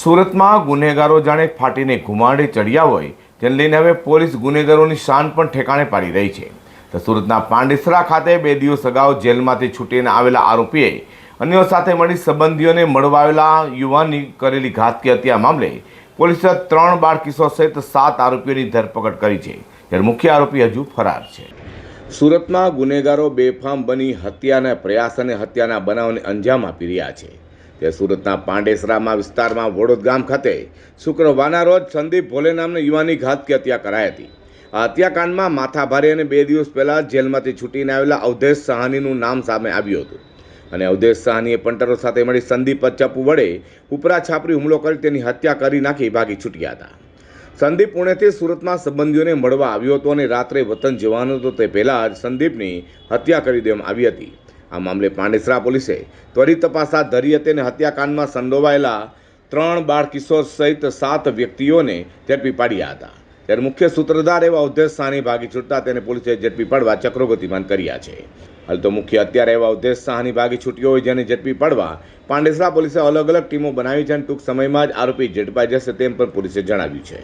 સુરતમાં ગુનેગારો જાણે ફાટીને ઘુમાડે ચડ્યા હોય તેને લઈને હવે પોલીસ ગુનેગારોની શાન પણ ઠેકાણે પાડી રહી છે. તો સુરતના પાંડેસરા ખાતે બે દિવસ અગાઉ જેલમાંથી છૂટીને આવેલા આરોપીએ અન્યો સાથે મળી સંબંધીઓને મળવા આવેલા યુવાનની કરેલી ઘાતકી હત્યા મામલે પોલીસે ત્રણ બાળકીસો સહિત સાત આરોપીઓની ધરપકડ કરી છે, જ્યારે મુખ્ય આરોપી હજુ ફરાર છે. સુરતમાં ગુનેગારો બેફામ બની હત્યાના પ્રયાસ અને હત્યાના બનાવને અંજામ આપી રહ્યા છે. તે સુરતના પાંડેસરામાં વિસ્તારમાં વડોદ ગામ ખાતે શુક્રવારના રોજ સંદીપ ભોલે નામના યુવાની ઘાતકી હત્યા કરાઈ હતી. આ હત્યાકાંડમાં માથાભારે અને બે દિવસ પહેલાં જેલમાંથી છૂટીને આવેલા અવધેશ સહાનીનું નામ સામે આવ્યું હતું. અને અવધેશ સહાનીએ પંટરો સાથે મળી સંદીપ ચપ્પુ વડે ઉપરા છાપરી હુમલો કરી તેની હત્યા કરી નાખી ભાગી છૂટ્યા હતા. સંદીપ પુણેથી સુરતમાં સંબંધીઓને મળવા આવ્યો હતો અને રાત્રે વતન જવાનો હતો તે પહેલાં જ સંદીપની હત્યા કરી દેવામાં આવી હતી. આ મામલે પાંડેસરા પોલીસે ત્વરિત તપાસ હાથ ધરી હતી અને હત્યાકાંડમાં સંડોવાયેલા ત્રણ બાળ કિશોર સહિત સાત વ્યક્તિઓને ઝડપી પાડ્યા હતા. ત્યારે મુખ્ય સૂત્રધાર એવા ઉદ્દેશ સાની ભાગી છૂટતા તેને પોલીસે ઝડપી પાડવા ચક્રો ગતિમાન કર્યા છે. હાલ તો મુખ્ય અત્યારે એવા ઉદ્દેશ સાહની ભાગી છૂટ્યો હોય જેને ઝડપી પાડવા પાંડેસરા પોલીસે અલગ અલગ ટીમો બનાવી છે અને ટૂંક સમયમાં જ આરોપી ઝડપાઈ જશે તેમ પણ પોલીસે જણાવ્યું છે.